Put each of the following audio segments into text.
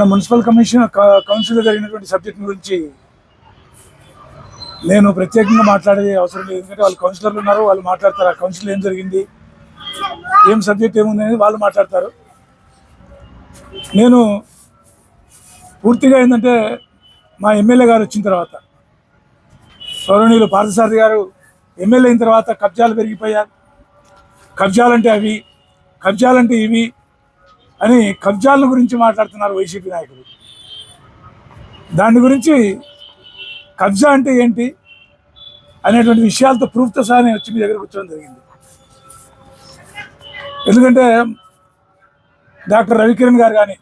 మొన్న municipal commission council కౌన్సిల్లో జరిగినటువంటి సబ్జెక్ట్ గురించి నేను ప్రత్యేకంగా మాట్లాడే అవసరం లేదు. ఎందుకంటే వాళ్ళు కౌన్సిలర్లు ఉన్నారు వాళ్ళు మాట్లాడతారు. ఆ కౌన్సిల్ ఏం జరిగింది ఏం సబ్జెక్ట్ ఏముంది అనేది వాళ్ళు మాట్లాడతారు. నేను పూర్తిగా ఏంటంటే మా ఎమ్మెల్యే గారు వచ్చిన తర్వాత గౌరవనీయులు పార్థసారథి గారు ఎమ్మెల్యే అయిన తర్వాత కబ్జాలు పెరిగిపోయారు కబ్జాలంటే అవి కబ్జాలంటే ఇవి అని కబ్జాల గురించి మాట్లాడుతున్నారు వైసీపీ నాయకులు. దాని గురించి కబ్జా అంటే ఏంటి అనేటువంటి విషయాలతో ప్రూఫ్తో సహా నేను వచ్చి మీ దగ్గర కూర్చోవడం జరిగింది. ఎందుకంటే డాక్టర్ రవికిరణ్ గారు కానీ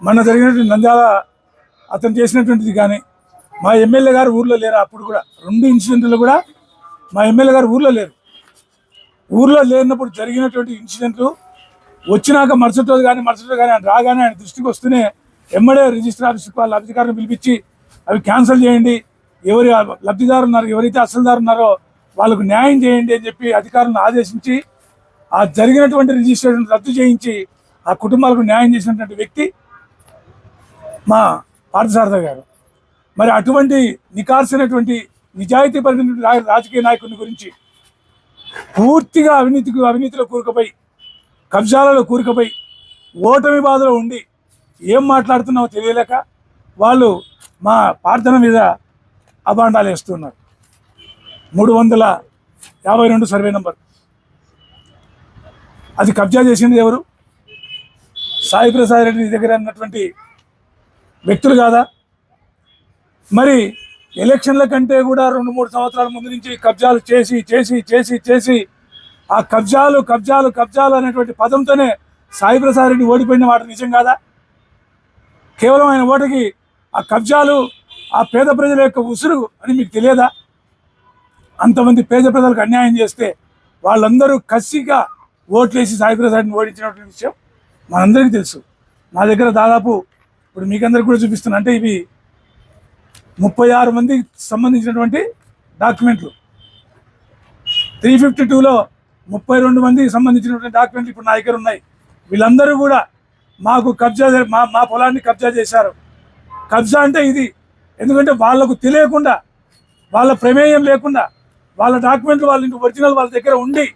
మొన్న జరిగినటువంటి నంద్యాల అతను చేసినటువంటిది కానీ మా ఎమ్మెల్యే గారు ఊర్లో లేరు అప్పుడు కూడా రెండు ఇన్సిడెంట్లు కూడా మా ఎమ్మెల్యే గారు ఊర్లో లేరు. ఊర్లో లేనప్పుడు జరిగినటువంటి ఇన్సిడెంట్లు వచ్చినాక మరుసటి రోజు కానీ మరుసటి రోజు కానీ ఆయన రాగానే ఆయన దృష్టికి వస్తూనే ఎమ్మడే రిజిస్టర్ ఆఫీస్కి వాళ్ళ అధికారులను పిలిపించి అవి క్యాన్సిల్ చేయండి. ఎవరి లబ్ధిదారు ఉన్నారు ఎవరైతే అసలుదారు ఉన్నారో వాళ్ళకు న్యాయం చేయండి అని చెప్పి అధికారులను ఆదేశించి ఆ జరిగినటువంటి రిజిస్ట్రేషన్ రద్దు చేయించి ఆ కుటుంబాలకు న్యాయం చేసినటువంటి వ్యక్తి మా పార్థసారథ గారు. మరి అటువంటి నికార్సినటువంటి నిజాయితీ పరిగినటువంటి రాజకీయ నాయకుని గురించి పూర్తిగా అవినీతికి అవినీతిలో కూరుకుపోయి కబ్జాలలో కూరుకుపోయి ఓటమి బాధలో ఉండి ఏం మాట్లాడుతున్నామో తెలియలేక వాళ్ళు మా ప్రార్థన మీద అభాండాలు వేస్తున్నారు. మూడు వందల యాభై రెండు సర్వే నెంబర్. అది కబ్జా చేసింది ఎవరు? సాయి ప్రసాద్ రెడ్డి దగ్గర ఉన్నటువంటి వ్యక్తులు కాదా? మరి ఎలక్షన్ల కంటే కూడా రెండు మూడు సంవత్సరాల ముందు నుంచి కబ్జాలు చేసి చేసి చేసి చేసి ఆ కబ్జాలు కబ్జాలు కబ్జాలు అనేటువంటి పదంతోనే సాయి ప్రసాద్ రెడ్డి ఓడిపోయిన మాట నిజం కాదా? కేవలం ఆయన ఓటకి ఆ కబ్జాలు ఆ పేద ప్రజల యొక్క ఉసురు అని మీకు తెలియదా? అంతమంది పేద ప్రజలకు అన్యాయం చేస్తే వాళ్ళందరూ కసిగా ఓట్లేసి సాయి ప్రసాద్ని ఓడించినటువంటి విషయం మనందరికీ తెలుసు. నా దగ్గర దాదాపు ఇప్పుడు మీకందరికి కూడా చూపిస్తున్నా అంటే ఇవి ముప్పై ఆరు మందికి సంబంధించినటువంటి డాక్యుమెంట్లు. త్రీ ఫిఫ్టీ టూలో ముప్పై రెండు మందికి సంబంధించినటువంటి డాక్యుమెంట్లు ఇప్పుడు నా దగ్గర ఉన్నాయి. వీళ్ళందరూ కూడా మాకు కబ్జా మా మా పొలాన్ని కబ్జా చేశారు. కబ్జా అంటే ఇది. ఎందుకంటే వాళ్ళకు తెలియకుండా వాళ్ళ ప్రమేయం లేకుండా వాళ్ళ డాక్యుమెంట్లు వాళ్ళ ఇంటి ఒరిజినల్ వాళ్ళ దగ్గర ఉండి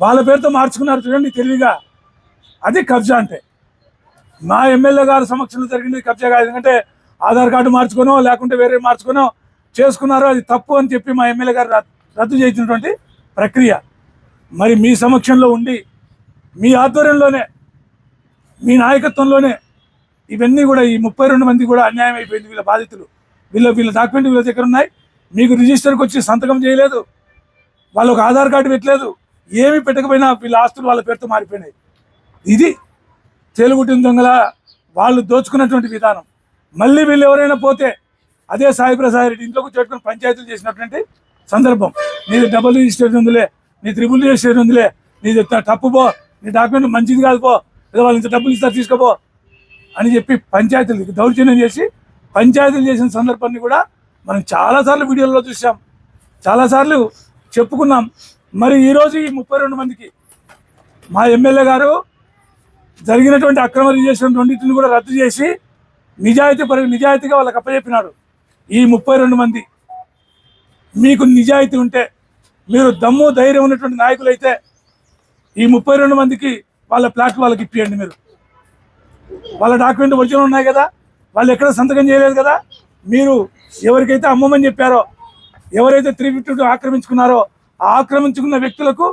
వాళ్ళ పేరుతో మార్చుకున్నారు చూడండి తెలివిగా. అది కబ్జా అంటే. మా ఎమ్మెల్యే గారి సమక్షంలో జరిగింది కబ్జా కాదు. ఎందుకంటే ఆధార్ కార్డు మార్చుకోనో లేకుంటే వేరే మార్చుకోనో చేసుకున్నారో అది తప్పు అని చెప్పి మా ఎమ్మెల్యే గారు రద్దు చేసినటువంటి ప్రక్రియ. మరి మీ సమక్షంలో ఉండి మీ ఆధ్వర్యంలోనే మీ నాయకత్వంలోనే ఇవన్నీ కూడా ఈ ముప్పై రెండు మంది కూడా అన్యాయం అయిపోయింది వీళ్ళ బాధితులు. వీళ్ళ వీళ్ళ డాక్యుమెంట్ వీళ్ళ దగ్గర ఉన్నాయి. మీకు రిజిస్టర్కి వచ్చి సంతకం చేయలేదు. వాళ్ళకు ఆధార్ కార్డు పెట్టలేదు. ఏమి పెట్టకపోయినా వీళ్ళ ఆస్తులు వాళ్ళ పేరుతో మారిపోయినాయి. ఇది తేలుగుట్టిన దొంగల వాళ్ళు దోచుకున్నటువంటి విధానం. మళ్ళీ వీళ్ళు ఎవరైనా పోతే అదే సాయి ప్రసాద్ రెడ్డి ఇంట్లో కూర్చోట్టుకుని పంచాయతీలు చేసినటువంటి సందర్భం. మీరు డబుల్ రిజిస్టర్ ఉందిలే. నీ త్రిబుల్ చేసేది ఉందిలే నీది త- తప్పు పో. నీ డాక్యుమెంట్ మంచిది కాదు పో. ఏదో వాళ్ళు ఇంత డబ్బులు ఇస్తారు తీసుకోపో. అని చెప్పి పంచాయతీలు దౌర్జన్యం చేసి పంచాయతీలు చేసిన సందర్భాన్ని కూడా మనం చాలాసార్లు వీడియోలో చూసాం చాలాసార్లు చెప్పుకున్నాం. మరి ఈరోజు ఈ ముప్పై రెండు మందికి మా ఎమ్మెల్యే గారు జరిగినటువంటి అక్రమ రిజిస్ట్రేషన్ రెండింటిని కూడా రద్దు చేసి నిజాయితీ పరి నిజాయితీగా వాళ్ళకి అప్పచెప్పినాడు. ఈ ముప్పై రెండు మంది. మీకు నిజాయితీ ఉంటే మీరు దమ్ము ధైర్యం ఉన్నటువంటి నాయకులైతే ఈ ముప్పై రెండు మందికి వాళ్ళ ప్లాట్ వాళ్ళకి ఇప్పియండి మీరు. వాళ్ళ డాక్యుమెంట్ ఒరిజినల్ ఉన్నాయి కదా వాళ్ళు ఎక్కడ సంతకం చేయలేదు కదా మీరు ఎవరికైతే అమ్మమని చెప్పారో ఎవరైతే త్రీ ఫిఫ్టీ ఆక్రమించుకున్నారో ఆ ఆక్రమించుకున్న వ్యక్తులకు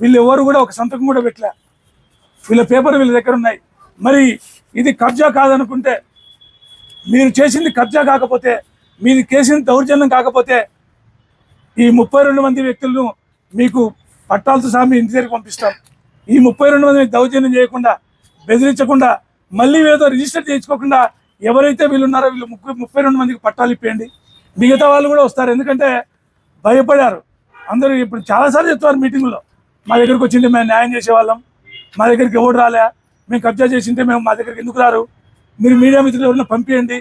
వీళ్ళు ఎవరు కూడా ఒక సంతకం కూడా పెట్టలే. వీళ్ళ పేపర్ వీళ్ళ దగ్గర ఉన్నాయి. మరి ఇది కబ్జా కాదనుకుంటే మీరు చేసింది కబ్జా కాకపోతే మీరు చేసింది దౌర్జన్యం కాకపోతే ఈ ముప్పై రెండు మంది వ్యక్తులను మీకు పట్టాలతో సహా మీ ఇంటి దగ్గరికి పంపిస్తాం. ఈ ముప్పై రెండు మంది దౌర్జన్యం చేయకుండా బెదిరించకుండా మళ్ళీ ఏదో రిజిస్టర్ చేయించుకోకుండా ఎవరైతే వీళ్ళు ఉన్నారో వీళ్ళు ముప్పై ముప్పై రెండు మందికి పట్టాలు ఇప్పేయండి. మిగతా వాళ్ళు కూడా వస్తారు. ఎందుకంటే భయపడారు. అందరూ ఇప్పుడు చాలాసార్లు చెప్తారు మీటింగ్లో మా దగ్గరికి వచ్చింటే మేము న్యాయం చేసేవాళ్ళం. మా దగ్గరికి ఎవరు రాలే. మేము కబ్జా చేసింటే మేము మా దగ్గరికి ఎందుకు రారు? మీరు మీడియా మిత్రులు ఎవరైనా పంపించండి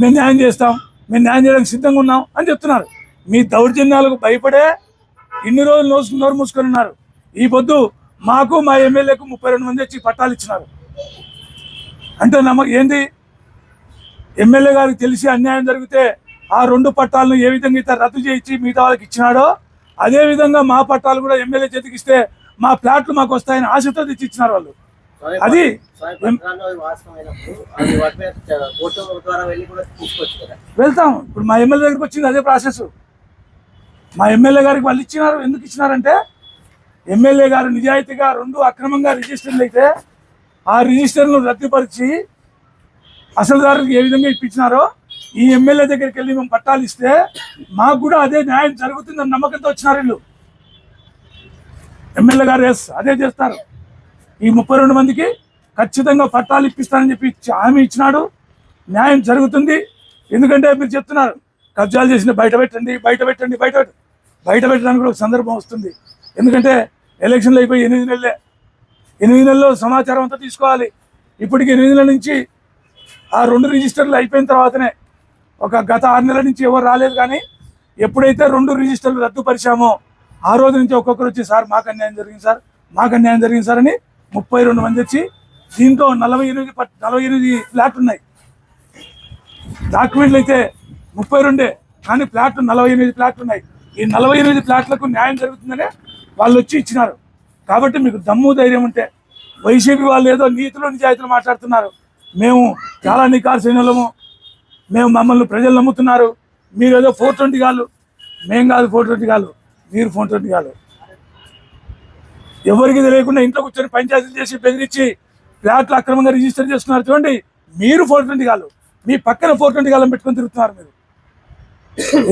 మేము న్యాయం చేస్తాం. మేము న్యాయం చేయడానికి సిద్ధంగా ఉన్నాం అని చెప్తున్నారు. మీ దౌర్జన్యాలకు భయపడే ఇన్ని రోజులు నోసు నోరు మూసుకొని ఉన్నారు. ఈ పొద్దు మాకు మా ఎమ్మెల్యేకు ముప్పై రెండు మంది వచ్చి పట్టాలు ఇచ్చినారు. అంటే నమ్మ ఏంది? ఎమ్మెల్యే గారికి తెలిసి అన్యాయం జరిగితే ఆ రెండు పట్టాలను ఏ విధంగా అయితే రద్దు చేయించి మిగతా వాళ్ళకి ఇచ్చినాడో అదే విధంగా మా పట్టాలు కూడా ఎమ్మెల్యే చేతికిస్తే మా ప్లాట్లు మాకు వస్తాయని ఆశతో తెచ్చి ఇచ్చినారు వాళ్ళు. అది వెళ్తాం. ఇప్పుడు మా ఎమ్మెల్యే దగ్గరికి వచ్చింది అదే ప్రాసెస్. మా ఎమ్మెల్యే గారికి వాళ్ళు ఇచ్చినారు ఎందుకు ఇచ్చినారంటే ఎమ్మెల్యే గారు నిజాయితీగా రెండు అక్రమంగా రిజిస్టర్లు అయితే ఆ రిజిస్టర్ను రద్దుపరిచి అసలుదారులకు ఏ విధంగా ఇప్పించినారో ఈ ఎమ్మెల్యే దగ్గరికి వెళ్ళి మేము పట్టాలు ఇస్తే మాకు కూడా అదే న్యాయం జరుగుతుందని నమ్మకంతో వచ్చినారు వీళ్ళు. ఎమ్మెల్యే గారు ఎస్ అదే చేస్తారు. ఈ ముప్పై రెండు మందికి ఖచ్చితంగా పట్టాలు ఇప్పిస్తానని చెప్పి హామీ ఇచ్చినాడు. న్యాయం జరుగుతుంది. ఎందుకంటే మీరు చెప్తున్నారు కబ్జాలు చేసిన బయట పెట్టండి బయట పెట్టండి బయట పెట్టండి. బయట పెట్టడానికి కూడా ఒక సందర్భం వస్తుంది. ఎందుకంటే ఎలక్షన్లు అయిపోయి ఎనిమిది నెలలే. ఎనిమిది నెలల్లో సమాచారం అంతా తీసుకోవాలి. ఇప్పటికి ఎనిమిది నెలల నుంచి ఆ రెండు రిజిస్టర్లు అయిపోయిన తర్వాతనే ఒక గత ఆరు నెలల నుంచి ఎవరు రాలేదు కానీ ఎప్పుడైతే రెండు రిజిస్టర్లు రద్దుపరిచామో ఆ రోజు నుంచి ఒక్కొక్కరు వచ్చి సార్ మాకు అన్యాయం జరిగింది సార్. మాకు అన్యాయం జరిగింది సార్ అని ముప్పై రెండు మంది వచ్చి దీంతో నలభై ఎనిమిది నలభై ఎనిమిది ఫ్లాట్లు ఉన్నాయి. డాక్యుమెంట్లు అయితే ముప్పై రెండే కానీ ఫ్లాట్లు నలభై ఎనిమిది ఫ్లాట్లు ఉన్నాయి. ఈ నలభై ఎనిమిది ప్లాట్లకు న్యాయం జరుగుతుందనే వాళ్ళు వచ్చి ఇచ్చినారు. కాబట్టి మీకు దమ్ము ధైర్యం ఉంటే వైసీపీ వాళ్ళు ఏదో నీతులు నిజాయితీలు మాట్లాడుతున్నారు. మేము చాలా నికార్సైనలము మేము మమ్మల్ని ప్రజలు నమ్ముతున్నారు. మీరు ఏదో ఫోర్ ట్వంటీ కాదు. మేం కాదు ఫోర్ ట్వంటీ కాదు. మీరు ఫోర్ ట్వంటీ కాదు. ఎవరికి తెలియకుండా ఇంట్లో కూర్చొని పంచాయతీలు చేసి బెదిరించి ఫ్లాట్లు అక్రమంగా రిజిస్టర్ చేస్తున్నారు చూడండి మీరు ఫోర్ ట్వంటీ కాదు. మీ పక్కన ఫోర్ ట్వంటీ కాలం పెట్టుకొని తిరుగుతున్నారు మీరు.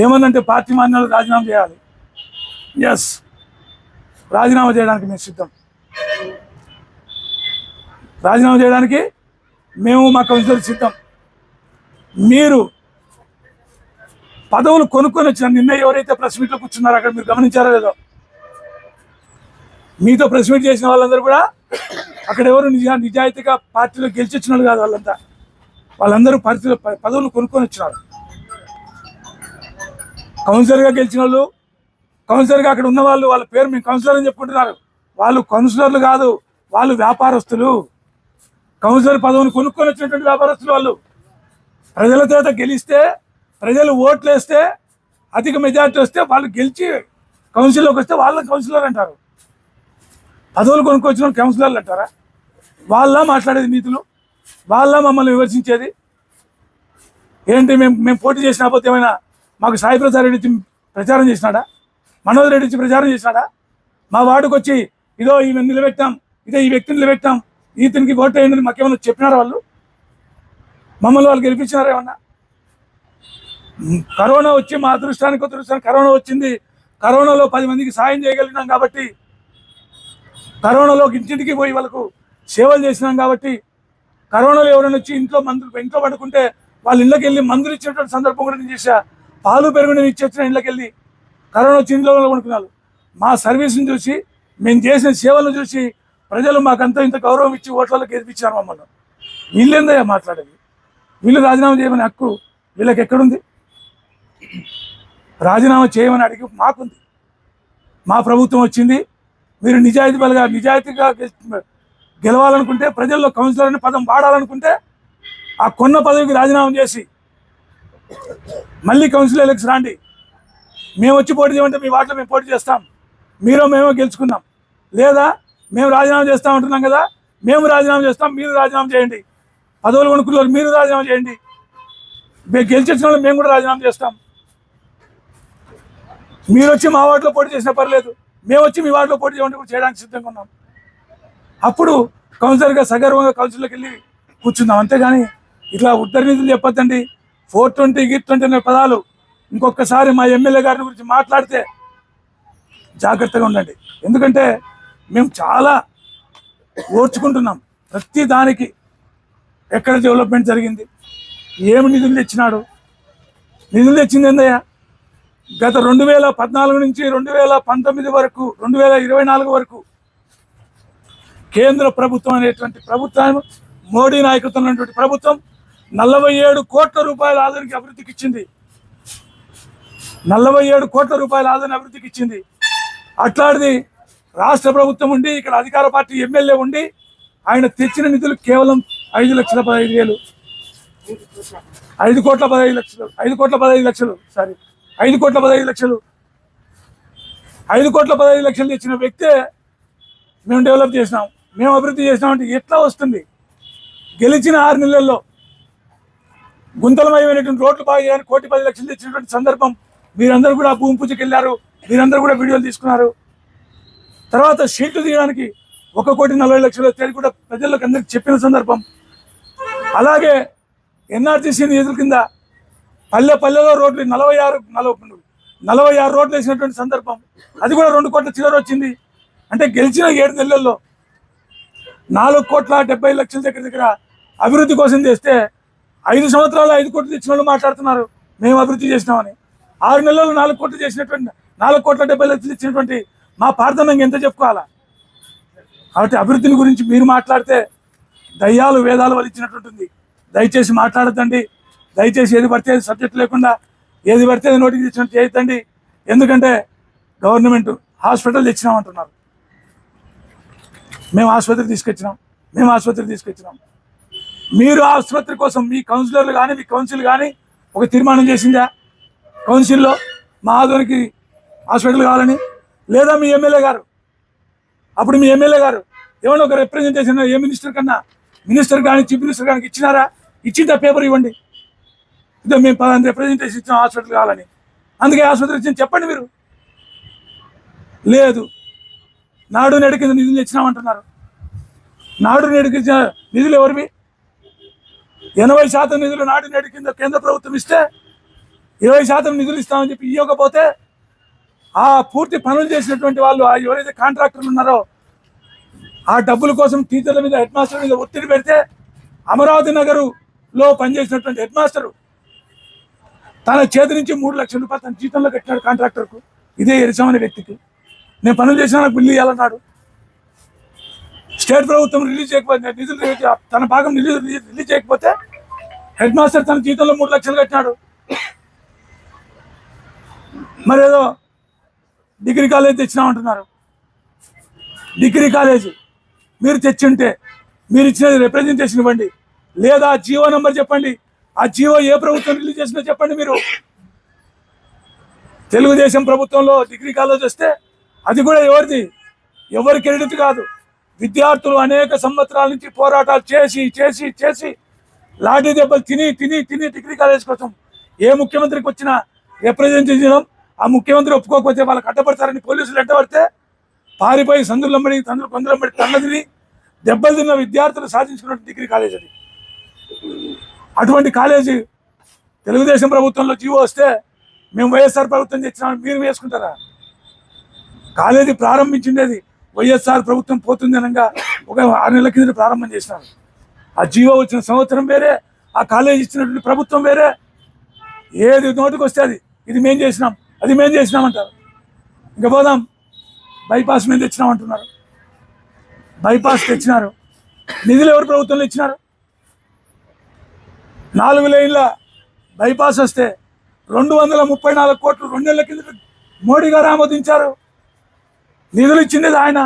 ఏమందంటే పార్టీ మాన్యాలు రాజీనామా చేయాలి. ఎస్ రాజీనామా చేయడానికి మేము సిద్ధం. రాజీనామా చేయడానికి మేము మా కౌన్సిలర్ సిద్ధం. మీరు పదవులు కొనుక్కొని వచ్చిన నిన్న ఎవరైతే ప్రెస్ మీట్లో కూర్చున్నారో అక్కడ మీరు గమనించారో లేదో? మీతో ప్రెస్ మీట్ చేసిన వాళ్ళందరూ కూడా అక్కడ ఎవరు నిజా నిజాయితీగా పార్టీలో గెలిచొచ్చిన వాళ్ళు కాదు వాళ్ళంతా. వాళ్ళందరూ పార్టీలో పదవులు కొనుక్కొని వచ్చినారు. కౌన్సిలర్గా గెలిచిన వాళ్ళు కౌన్సిలర్గా అక్కడ ఉన్న వాళ్ళు వాళ్ళ పేరు మేము కౌన్సిలర్ అని చెప్పుకుంటున్నారు. వాళ్ళు కౌన్సిలర్లు కాదు వాళ్ళు వ్యాపారస్తులు. కౌన్సిలర్ పదవిని కొనుక్కొని వచ్చినటువంటి వ్యాపారస్తులు వాళ్ళు. ప్రజల చేత గెలిస్తే ప్రజలు ఓట్లు వేస్తే అధిక మెజార్టీ వస్తే వాళ్ళు గెలిచి కౌన్సిల్లోకి వస్తే వాళ్ళని కౌన్సిలర్ అంటారు. పదవులు కొనుక్కొచ్చిన కౌన్సిలర్లు అంటారా? వాళ్ళ మాట్లాడేది నీతులు వాళ్ళ మమ్మల్ని విమర్శించేది. ఏంటి మేము మేము పోటీ చేసినా పోతే ఏమైనా మాకు సాయి ప్రసాద్ రెడ్డి ప్రచారం చేసినాడా? మనోజ్ రెడ్డి ఇచ్చి ప్రచారం చేసినాడా? మా వార్డుకు వచ్చి ఇదో ఈమె నిలబెట్టాం ఇదో ఈ వ్యక్తిని నిలబెట్టాం ఈతనికి ఓటు వేయండి మాకేమన్నా మాకేమైనా చెప్పినారా వాళ్ళు? మమ్మల్ని వాళ్ళు గెలిపించినారా ఏమన్నా? కరోనా వచ్చి మా అదృష్టానికి అదృష్టానికి కరోనా వచ్చింది. కరోనాలో పది మందికి సాయం చేయగలిగినాం కాబట్టి కరోనాలో ఇంటింటికి పోయి వాళ్ళకు సేవలు చేసినాం కాబట్టి కరోనాలో ఎవరైనా వచ్చి ఇంట్లో మందులు ఇంట్లో పడుకుంటే వాళ్ళ ఇళ్ళకి వెళ్ళి మందులు ఇచ్చినటువంటి సందర్భం కూడా నేను చేశా. పాలు పెరుగుని ఇచ్చి వచ్చిన వెళ్ళి కరోనా వచ్చి కొనుక్కున్నారు. మా సర్వీస్ని చూసి మేము చేసిన సేవలను చూసి ప్రజలు మాకంతా ఇంత గౌరవం ఇచ్చి ఓట్లలో గెలిపించారు మమ్మల్ని. వీళ్ళేందయ్యా మాట్లాడేది? వీళ్ళు రాజీనామా చేయమని హక్కు వీళ్ళకి ఎక్కడుంది? రాజీనామా చేయమని అడిగి మాకుంది. మా ప్రభుత్వం వచ్చింది. మీరు నిజాయితీ బలగా నిజాయితీగా గెలవాలనుకుంటే ప్రజల్లో కౌన్సిలర్ అనే పదం వాడాలనుకుంటే ఆ కొన్న పదవికి రాజీనామా చేసి మళ్ళీ కౌన్సిల్ ఎలక్షన్ రాండి. మేము వచ్చి పోటీ చేయమంటే మీ వాటిలో మేము పోటీ చేస్తాం. మీరు మేమో గెలుచుకున్నాం లేదా మేము రాజీనామా చేస్తాం అంటున్నాం కదా మేము రాజీనామా చేస్తాం మీరు రాజీనామా చేయండి. పదవులు కొనుక్కున్నారు మీరు రాజీనామా చేయండి. మేము గెలిచిన వాళ్ళు మేము కూడా రాజీనామా చేస్తాం. మీరు వచ్చి మా వాటిలో పోటీ చేసినా పర్లేదు. మేము వచ్చి మీ వాటిలో పోటీ చేయమంటే కూడా చేయడానికి సిద్ధంగా ఉన్నాం. అప్పుడు కౌన్సిలర్గా సగర్వంగా కౌన్సిల్లోకి వెళ్ళి కూర్చుందాం. అంతేగాని ఇట్లా ఉత్తర్నీతులు చెప్పొద్దండి. ఫోర్ ట్వంటీ గిట్ ట్వంటీ అనే పదాలు ఇంకొకసారి మా ఎమ్మెల్యే గారిని గురించి మాట్లాడితే జాగ్రత్తగా ఉండండి. ఎందుకంటే మేము చాలా ఓర్చుకుంటున్నాం. ప్రతి దానికి ఎక్కడ డెవలప్మెంట్ జరిగింది? ఏమి నిధులు తెచ్చినాడు? నిధులు తెచ్చింది ఏందయ్యా? గత రెండు వేల పద్నాలుగు నుంచి రెండు వేల పంతొమ్మిది వరకు రెండు వేల ఇరవై నాలుగు వరకు కేంద్ర ప్రభుత్వం అనేటువంటి ప్రభుత్వం మోడీ నాయకత్వం ఉన్నటువంటి ప్రభుత్వం నలభై ఏడు కోట్ల రూపాయల ఆదరణకి అభివృద్ధికి ఇచ్చింది. నలభై ఏడు కోట్ల రూపాయల ఆదరణ అభివృద్ధికి ఇచ్చింది. అట్లాంటిది రాష్ట్ర ప్రభుత్వం ఉండి ఇక్కడ అధికార పార్టీ ఎమ్మెల్యే ఉండి ఆయన తెచ్చిన నిధులు కేవలం ఐదు లక్షల పదహైదు వేలు. ఐదు కోట్ల పదహైదు లక్షలు ఐదు కోట్ల పదహైదు లక్షలు సారీ ఐదు కోట్ల పదహైదు లక్షలు. ఐదు కోట్ల పదహైదు లక్షలు తెచ్చిన వ్యక్తే మేము డెవలప్ చేసినాం. మేము అభివృద్ధి చేసినామంటే ఎట్లా వస్తుంది? గెలిచిన ఆరు నెలల్లో గుంతలమయమైనటువంటి రోడ్లు బాగా చేయడానికి కోటి పది లక్షలు తెచ్చినటువంటి సందర్భం మీరందరూ కూడా భూమి పూజకి వెళ్ళారు. మీరందరూ కూడా వీడియోలు తీసుకున్నారు. తర్వాత షీట్లు తీయడానికి ఒక కోటి నలభై లక్షలు వచ్చేది కూడా ప్రజలకు అందరికి చెప్పిన సందర్భం. అలాగే ఎన్ఆర్టీసీ నిధుల కింద పల్లె పల్లెలో రోడ్లు నలభై ఆరు నలభై నలభై ఆరు రోడ్లు వేసినటువంటి సందర్భం. అది కూడా రెండు కోట్ల చిల్లర వచ్చింది. అంటే గెలిచిన ఏడు నెలల్లో నాలుగు కోట్ల డెబ్బై లక్షల దగ్గర దగ్గర అభివృద్ధి కోసం చేస్తే ఐదు సంవత్సరాలు ఐదు కోట్లు తెచ్చిన వాళ్ళు మాట్లాడుతున్నారు. మేము అభివృద్ధి చేసినామని. ఆరు నెలలు నాలుగు కోట్లు చేసినటువంటి నాలుగు కోట్ల డెబ్బై లక్షలు ఇచ్చినటువంటి మా పార్థనంగా ఎంత చెప్పుకోవాలా? కాబట్టి అభివృద్ధిని గురించి మీరు మాట్లాడితే దయ్యాలు వేదాలు వలిచ్చినట్టుంటుంది. దయచేసి మాట్లాడద్దండి. దయచేసి ఏది పడితే అది సబ్జెక్ట్ లేకుండా ఏది పడితే అది నోటికి తెచ్చినట్టు చేయొద్దండి. ఎందుకంటే గవర్నమెంట్ హాస్పిటల్ తెచ్చినామంటున్నారు. మేము ఆసుపత్రి తీసుకొచ్చినాం. మేము ఆసుపత్రి తీసుకొచ్చినాం. మీరు ఆసుపత్రి కోసం మీ కౌన్సిలర్లు కానీ మీ కౌన్సిల్ కానీ ఒక తీర్మానం చేసిందా? కౌన్సిల్లో మా ఆధునికి హాస్పిటల్ కావాలని? లేదా మీ ఎమ్మెల్యే గారు? అప్పుడు మీ ఎమ్మెల్యే గారు ఏమైనా ఒక రిప్రజెంటేషన్ ఏ మినిస్టర్ కన్నా మినిస్టర్ కానీ చీఫ్ మినిస్టర్ కానీ ఇచ్చినారా? ఇచ్చిందా పేపర్ ఇవ్వండి. ఇదో మేము పదహారు రిప్రజెంటేషన్ ఇచ్చిన హాస్పిటల్ కావాలని. అందుకే ఆసుపత్రి ఇచ్చింది చెప్పండి మీరు. లేదు. నాడు నేడు కింద నిధులు ఇచ్చినామంటున్నారు నాడు నేడు నిధులు ఎవరివి? ఎనభై శాతం నిధులు నాటి నేడు కింద కేంద్ర ప్రభుత్వం ఇస్తే ఇరవై శాతం నిధులు ఇస్తామని చెప్పి ఇవ్వకపోతే ఆ పూర్తి పనులు చేసినటువంటి వాళ్ళు ఆ ఎవరైతే కాంట్రాక్టర్లు ఉన్నారో ఆ డబ్బుల కోసం టీచర్ల మీద హెడ్ మాస్టర్ మీద ఒత్తిడి పెడితే అమరావతి నగరులో పనిచేసినటువంటి హెడ్ మాస్టరు తన చేతి నుంచి మూడు లక్షల రూపాయలు తన జీతంలో కట్టినాడు కాంట్రాక్టర్కు. ఇదే ఎరిసం వ్యక్తికి. నేను పనులు చేసిన నాకు బిల్లు ఇవ్వాలన్నాడు. స్టేట్ ప్రభుత్వం రిలీజ్ చేయకపోతే నిధులు రిలీజ్ తన భాగం నిధులు రిలీజ్ రిలీజ్ చేయకపోతే హెడ్ మాస్టర్ తన జీతంలో మూడు లక్షలు కట్టినాడు. మరి ఏదో డిగ్రీ కాలేజ్ తెచ్చినామంటున్నారు డిగ్రీ కాలేజ్ మీరు తెచ్చింటే మీరు ఇచ్చినది రిప్రజెంటేషన్ ఇవ్వండి. లేదా జియో నెంబర్ చెప్పండి. ఆ జియో ఏ ప్రభుత్వం రిలీజ్ చేసిందో చెప్పండి మీరు. తెలుగుదేశం ప్రభుత్వంలో డిగ్రీ కాలేజ్ వస్తే అది కూడా ఎవరిది? ఎవరి క్రెడిట్ కాదు. విద్యార్థులు అనేక సంవత్సరాల నుంచి పోరాటాలు చేసి చేసి చేసి లాఠీ దెబ్బలు తిని తిని తిని డిగ్రీ కాలేజ్ కోసం ఏ ముఖ్యమంత్రికి వచ్చినా రిప్రజెంటేషన్ ఆ ముఖ్యమంత్రి ఒప్పుకోకపోతే వాళ్ళకి అడ్డపడతారని పోలీసులు అడ్డపడితే పారిపోయి సందులంబడి తండ్రులు కొందలంబడి తన్నదిని దెబ్బలు తిన్న విద్యార్థులు సాధించుకున్న డిగ్రీ కాలేజ్ అది. అటువంటి కాలేజీ తెలుగుదేశం ప్రభుత్వంలో జీవో వస్తే మేము వైఎస్ఆర్ ప్రభుత్వం తెచ్చినామని మీరు వేసుకుంటారా? కాలేజీ ప్రారంభించిండేది వైఎస్ఆర్ ప్రభుత్వం పోతుంది అనగా ఒక ఆరు నెలల కింద ప్రారంభం చేసినారు. ఆ జీవో వచ్చిన సంవత్సరం వేరే ఆ కాలేజీ ఇచ్చినటువంటి ప్రభుత్వం వేరే. ఏది నోటికి వస్తే అది. ఇది మేం చేసినాం అది మేం చేసినామంటారు ఇంకా పోదాం. బైపాస్ మీద తెచ్చినామంటున్నారు బైపాస్ తెచ్చినారు. నిధులు ఎవరు ప్రభుత్వంలో ఇచ్చినారు? నాలుగు లైన్ల బైపాస్ వస్తే రెండు వందల ముప్పై నాలుగు కోట్లు రెండు నెలల కింద మోడీ గారు ఆమోదించారు. నిధులు ఇచ్చింది ఆయన.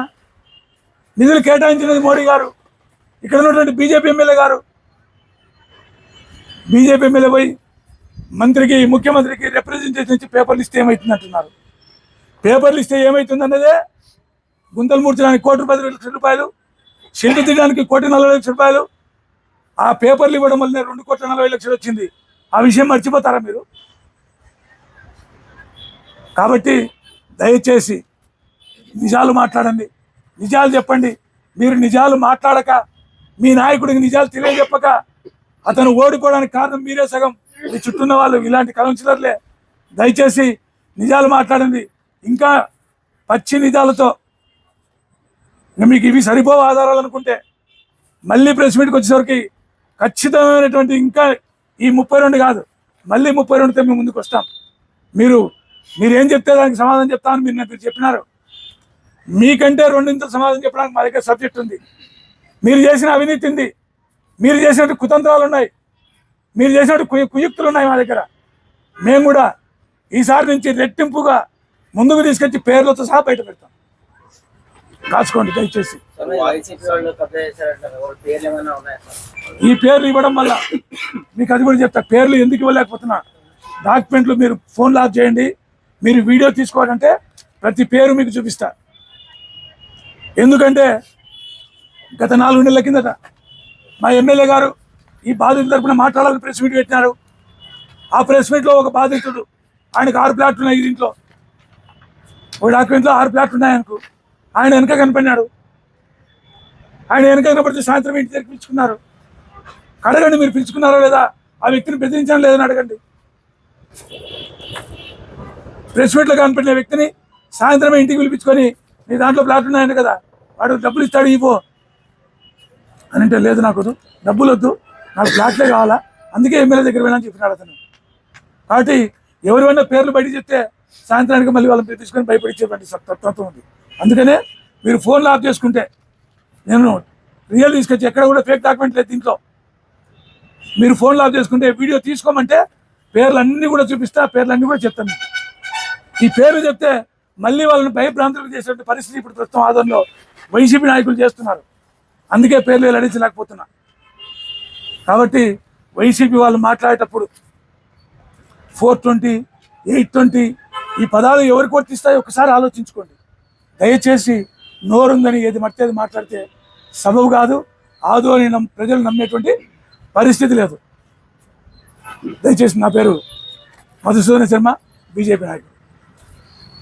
నిధులు కేటాయించినది మోడీ గారు. ఇక్కడ ఉన్నటువంటి బీజేపీ ఎమ్మెల్యే గారు. బీజేపీ ఎమ్మెల్యే పోయి మంత్రికి ముఖ్యమంత్రికి రిప్రజెంటేషన్ ఇచ్చి పేపర్లు ఇస్తే ఏమవుతుంది అంటున్నారు పేపర్లు ఇస్తే ఏమవుతుంది అన్నదే గుంతలు మూర్చడానికి కోటి పది లక్షల రూపాయలు షెల్టర్ తీయడానికి కోటి నలభై లక్షల రూపాయలు. ఆ పేపర్లు ఇవ్వడం వల్లనే రెండు కోట్ల నలభై లక్షలు వచ్చింది. ఆ విషయం మర్చిపోతారా మీరు? కాబట్టి దయచేసి నిజాలు మాట్లాడండి. నిజాలు చెప్పండి. మీరు నిజాలు మాట్లాడక మీ నాయకుడికి నిజాలు తెలియజెప్పక అతను ఓడిపోవడానికి కారణం మీరే సగం. మీ చుట్టూ ఉన్న వాళ్ళు ఇలాంటి కౌన్సిలర్లే. దయచేసి నిజాలు మాట్లాడండి. ఇంకా పచ్చి నిజాలతో మీకు ఇవి సరిపోవు ఆధారాలు అనుకుంటే మళ్ళీ ప్రెస్ మీట్కి వచ్చేసరికి ఖచ్చితమైనటువంటి ఇంకా ఈ ముప్పై రెండు కాదు మళ్ళీ ముప్పై రెండుతో మేము ముందుకు వస్తాం. మీరు మీరేం చెప్తే దానికి సమాధానం చెప్తామని మీరు నాకు చెప్పినారు. మీకంటే రెండింత సమాధానం చెప్పడానికి మా దగ్గర సబ్జెక్ట్ ఉంది. మీరు చేసిన అవినీతి ఉంది. మీరు చేసినట్టు కుతంత్రాలు ఉన్నాయి. మీరు చేసినట్టు కుయు కుయుక్తులు ఉన్నాయి మా దగ్గర. మేము కూడా ఈసారి నుంచి రెట్టింపుగా ముందుకు తీసుకొచ్చి పేర్లతో సహా బయట పెడతాం. రాసుకోండి దయచేసి. ఈ పేర్లు ఇవ్వడం వల్ల మీకు అది కూడా చెప్తా. పేర్లు ఎందుకు ఇవ్వలేకపోతున్నా? డాక్యుమెంట్లు మీరు ఫోన్ లాక్ చేయండి. మీరు వీడియో తీసుకోవాలంటే ప్రతి పేరు మీకు చూపిస్తా. ఎందుకంటే గత నాలుగు నెలల కిందట మా ఎమ్మెల్యే గారు ఈ బాధితుల తరపున మాట్లాడాలని ప్రెస్ మీట్ పెట్టినారు. ఆ ప్రెస్ మీట్లో ఒక బాధితుడు ఆయనకు ఆరు ప్లాట్లు ఉన్నాయి దీంట్లో. ఒక డాక్యుమెంట్లో ఆరు ప్లాట్లు ఉన్నాయి ఆయనకు. ఆయన వెనక కనపడినాడు. ఆయన వెనక కనపడితే సాయంత్రం ఇంటి దగ్గర పిలుచుకున్నారు. అడగండి మీరు పిలుచుకున్నారో లేదా? ఆ వ్యక్తిని బెదిరించడం లేదని అడగండి. ప్రెస్ మీట్లో కనపడిన వ్యక్తిని సాయంత్రం ఇంటికి పిలిపించుకొని నీ దాంట్లో ప్లాట్ ఉన్నాయని కదా. వాడు డబ్బులు ఇస్తాడు ఇవ్వు. అని అంటే లేదు నాకు డబ్బులు వద్దు. నాకు ప్లాట్లే కావాలా. అందుకే ఎమ్మెల్యే దగ్గర వెళ్ళని చెప్పినాడు అతను. కాబట్టి ఎవరివైనా పేర్లు బయట చెప్తే సాయంత్రానికి మళ్ళీ వాళ్ళని పిలిపించుకొని భయపడిచ్చేటువంటి తత్వత్వం ఉంది. అందుకనే మీరు ఫోన్లు ఆఫ్ చేసుకుంటే నేను రియల్ తీసుకొచ్చి ఎక్కడ కూడా ఫేక్ డాక్యుమెంట్ లేదు దీంట్లో. మీరు ఫోన్లో ఆఫ్ చేసుకుంటే వీడియో తీసుకోమంటే పేర్లు అన్నీ కూడా చూపిస్తా పేర్లు అన్నీ కూడా చెప్తాను. ఈ పేర్లు చెప్తే మళ్ళీ వాళ్ళని భయభ్రాంతులకు చేసేటువంటి పరిస్థితి ఇప్పుడు ప్రస్తుతం ఆదంలో వైసీపీ నాయకులు చేస్తున్నారు. అందుకే పేర్లు వెల్లడించలేకపోతున్నా. కాబట్టి వైసీపీ వాళ్ళు మాట్లాడేటప్పుడు ఫోర్ ట్వంటీ ఎయిట్ ట్వంటీ ఈ పదాలు ఎవరికి వర్తిస్తాయో ఒకసారి ఆలోచించుకోండి. దయచేసి నోరుందని ఏది మట్టి అది మాట్లాడితే సబబు కాదు ఆదు అని నమ్ ప్రజలు నమ్మేటువంటి పరిస్థితి లేదు. దయచేసి నా పేరు మధుసూదన శర్మ బీజేపీ నాయకుడు.